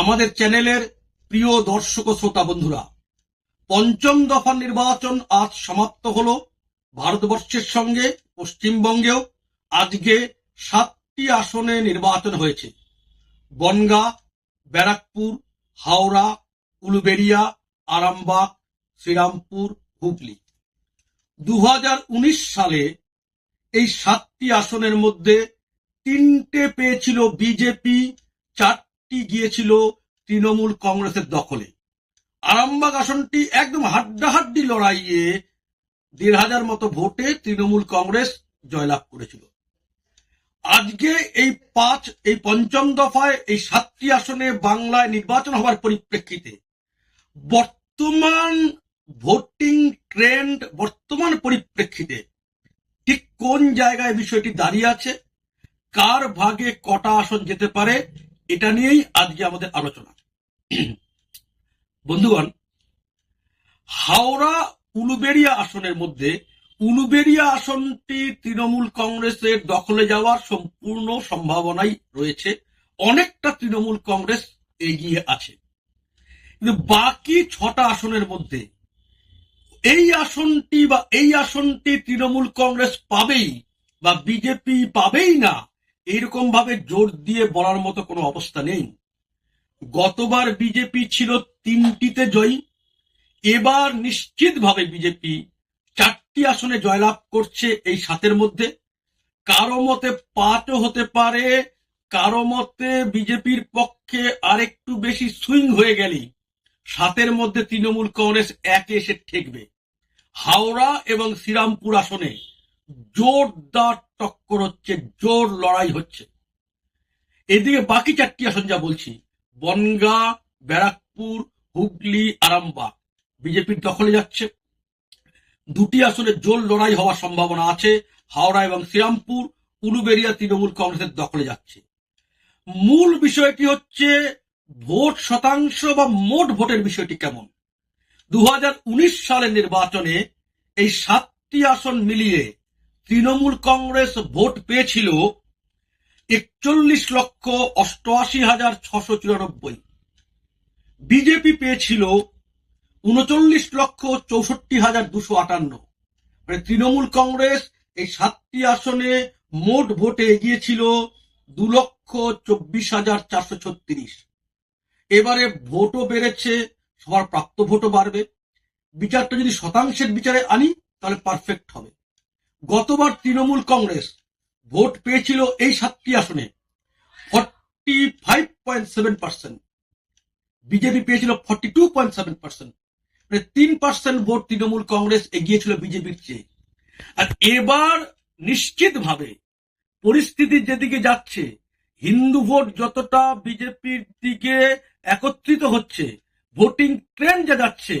আমাদের চ্যানেলের প্রিয় দর্শক ও শ্রোতা বন্ধুরা, পঞ্চম দফা নির্বাচন আজ সমাপ্ত হলো। ভারতবর্ষের সঙ্গে পশ্চিমবঙ্গেও আজকে সাতটি আসনে নির্বাচন হয়েছে। বনগা, ব্যারাকপুর, হাওড়া, উলুবেড়িয়া, আরামবাগ, শ্রীরামপুর, হুগলি। দু হাজার উনিশ সালে এই সাতটি আসনের মধ্যে তিনটে পেয়েছিল বিজেপি চারটি গিয়েছিল তৃণমূল কংগ্রেসের দখলে। আরামবাগ আসনটি একদম হাড্ডাহাড্ডি লড়াইয়ে দেড় হাজার মতো ভোটে তৃণমূল কংগ্রেস জয়লাভ করেছিল। আজকে এই পাঁচ, এই পঞ্চম দফায় এই সাতটি আসনে বাংলায় নির্বাচন হওয়ার পরিপ্রেক্ষিতে বর্তমান ভোটিং ট্রেন্ড, বর্তমান পরিপ্রেক্ষিতে ঠিক কোন জায়গায় বিষয়টি দাঁড়িয়ে আছে, কার ভাগে কটা আসন যেতে পারে এটা নিয়েই আজকে আমাদের আলোচনা। বন্ধুগণ, হাওড়া উলুবেড়িয়া আসনের মধ্যে উলুবেড়িয়া আসনটি তৃণমূল কংগ্রেসের দখলে যাওয়ার সম্পূর্ণ সম্ভাবনাই রয়েছে। অনেকটা তৃণমূল কংগ্রেস এগিয়ে আছে। কিন্তু বাকি ছটা আসনের মধ্যে এই আসনটি বা এই আসনটি তৃণমূল কংগ্রেস পাবেই বা বিজেপি পাবেই না এইরকম ভাবে জোর দিয়ে বলার মতো কোনো অবস্থা নেই। গতবার বিজেপি ছিল তিনটিতে জয়ী। এবার নিশ্চিতভাবে বিজেপি চারটি আসনে জয়লাভ করছে এই সাতের মধ্যে। কারও মতে পাঁচও হতে পারে, কারও মতে বিজেপির পক্ষে আরেকটু বেশি সুইং হয়ে গেলেই সাতের মধ্যে তৃণমূল কংগ্রেস একে এসে ঠেকবে। হাওড়া এবং শ্রীরামপুর আসনে জোরদার টক্কর হচ্ছে জোর লড়াই হচ্ছে। এদিকে বাকি চারটি আসন যা বলছি, বনগা, ব্যারাকপুর, হুগলি, আরামবাগ, বিজেপির দখলে যাচ্ছে। দুটি আসনে জোর লড়াই হওয়ার সম্ভাবনা আছে। হাওড়া এবং শ্রীরামপুর উলুবেরিয়া তৃণমূল কংগ্রেসের দখলে যাচ্ছে। মূল বিষয়টি হচ্ছে ভোট শতাংশ বা মোট ভোটের বিষয়টি কেমন? দু হাজার উনিশ সালের নির্বাচনে এই সাতটি আসন মিলিয়ে তৃণমূল কংগ্রেস ভোট পেয়েছিল একচল্লিশ লক্ষ অষ্টআশি হাজার ছশো চুরানব্বই। বিজেপি পেয়েছিল উনচল্লিশ লক্ষ চৌষট্টি হাজার দুশো আটান্ন। মানে তৃণমূল কংগ্রেস এই সাতটি আসনে মোট ভোটে এগিয়েছিল দু লক্ষ চব্বিশ হাজার চারশো ছত্রিশ। এবারে ভোটও বেড়েছে, সবার প্রাপ্ত ভোটও বাড়বে। বিচারটা যদি শতাংশের বিচারে আনি, তাহলে পারফেক্ট হবে। গতবার তৃণমূল কংগ্রেস ভোট পেয়েছিল এই সাতটি আসনে। Forty five point seven percent BJP পেয়েছিল forty two point seven percent মানে তিন পার্সেন্ট ভোট তৃণমূল কংগ্রেস এগিয়েছিল বিজেপির চেয়ে। আর এবার নিশ্চিতভাবে পরিস্থিতি যেদিকে যাচ্ছে, হিন্দু ভোট যতটা বিজেপির দিকে একত্রিত হচ্ছে, ভোটিং ট্রেন্ড যা যাচ্ছে,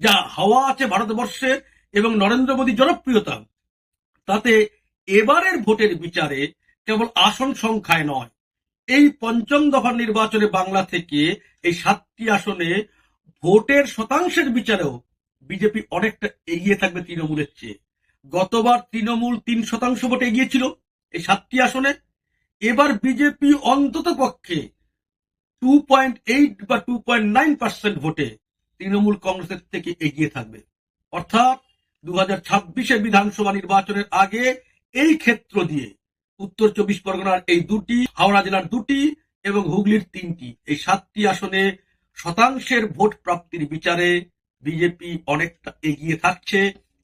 যা হাওয়া আছে ভারতবর্ষে এবং নরেন্দ্র মোদী জনপ্রিয়তা তাতে এবারের ভোটের বিচারে কেবল আসন সংখ্যায় নয়, এই পঞ্চম দফার নির্বাচনে বাংলা থেকে এই সাতটি আসনে ভোটের শতাংশের বিচারেও বিজেপি অনেকটা এগিয়ে থাকবে তৃণমূলের চেয়ে। গতবার তৃণমূল তিন শতাংশ ভোটে এগিয়েছিল এই সাতটি আসনে। এবার বিজেপি অন্তত পক্ষে টু পয়েন্ট এইট বা টু পয়েন্ট নাইন পার্সেন্ট ভোটে তৃণমূল কংগ্রেসের থেকে এগিয়ে থাকবে। অর্থাৎ দু হাজার বিধানসভা নির্বাচনের আগে এই ক্ষেত্র দিয়ে উত্তর চব্বিশ পরগনার এই দুটি, হাওড়া জেলার দুটি এবং হুগলির তিনটি। এই সাতটি আসনে শতাংশের ভোট প্রাপ্তির বিচারে বিজেপি অনেকটা এগিয়ে থাকছে।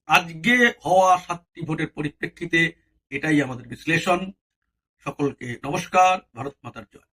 আজকে হওয়া সাতটি ভোটের পরিপ্রেক্ষিতে এটাই আমাদের বিশ্লেষণ। সকলকে নমস্কার, ভারত মাতার জয়।